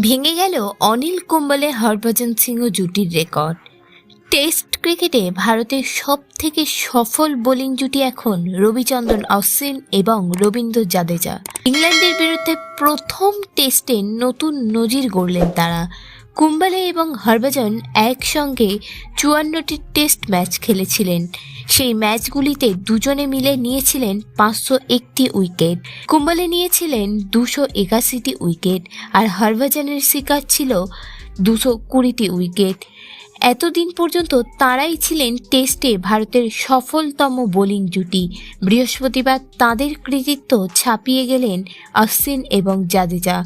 ভেঙে গেল অনিল কুম্বলে হরভজন সিংহ জুটির রেকর্ড। টেস্ট ক্রিকেটে ভারতের সব থেকে সফল বোলিং জুটি এখন রবিচন্দ্রন অশ্বিন এবং রবীন্দ্র জাদেজা। ইংল্যান্ডের বিরুদ্ধে প্রথম টেস্টে নতুন নজির গড়লেন তারা। কুম্বলে এবং হরভজন একসঙ্গে চুয়ান্নটি টেস্ট ম্যাচ খেলেছিলেন। সেই ম্যাচগুলিতে দুজনে মিলে নিয়েছিলেন পাঁচশো একটি উইকেট। কুম্বলে নিয়েছিলেন দুশো একাশিটি উইকেট আর হরভজনের শিকার ছিল দুশো কুড়িটি উইকেট। এতদিন পর্যন্ত তারাই ছিলেন টেস্টে ভারতের সফলতম বোলিং জুটি। বৃহস্পতিবার তাদের কৃতিত্ব ছাপিয়ে গেলেন অশ্বিন এবং জাদেজা।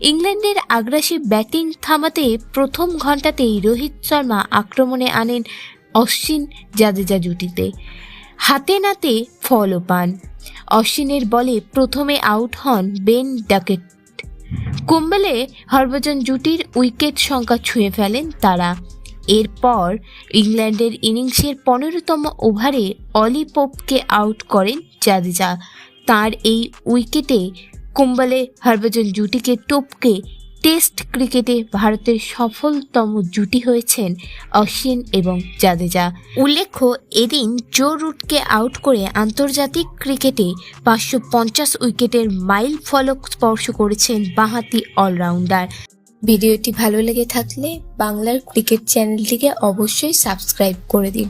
ইংল্যান্ডের আগ্রাসী ব্যাটিং থামাতে প্রথম ঘন্টাতেই রোহিত শর্মা আক্রমণে আনেন অশ্বিন জাদেজা জুটিতে হাতে নাতে ফলও পান। অশ্বিনের বলে প্রথমে আউট হন বেন ডাকেট। কুম্বলে হরভজন জুটির উইকেট সংখ্যা ছুঁয়ে ফেলেন তারা। এরপর ইংল্যান্ডের ইনিংসের পনেরোতম ওভারে অলি পোপকে আউট করেন জাদেজা। তার এই উইকেটে কুম্বলে হরভজন জুটিকে টপকে টেস্ট ক্রিকেটে ভারতের সফলতম জুটি হয়েছেন অশ্বিন এবং জাদেজা। উল্লেখ্য, এদিন জো রুটকে আউট করে আন্তর্জাতিক ক্রিকেটে পাঁচশো পঞ্চাশ উইকেটের মাইল ফলক স্পর্শ করেছেন বাঁহাতি অলরাউন্ডার। ভিডিওটি ভালো লেগে থাকলে বাংলার ক্রিকেট চ্যানেলটিকে অবশ্যই সাবস্ক্রাইব করে দিন।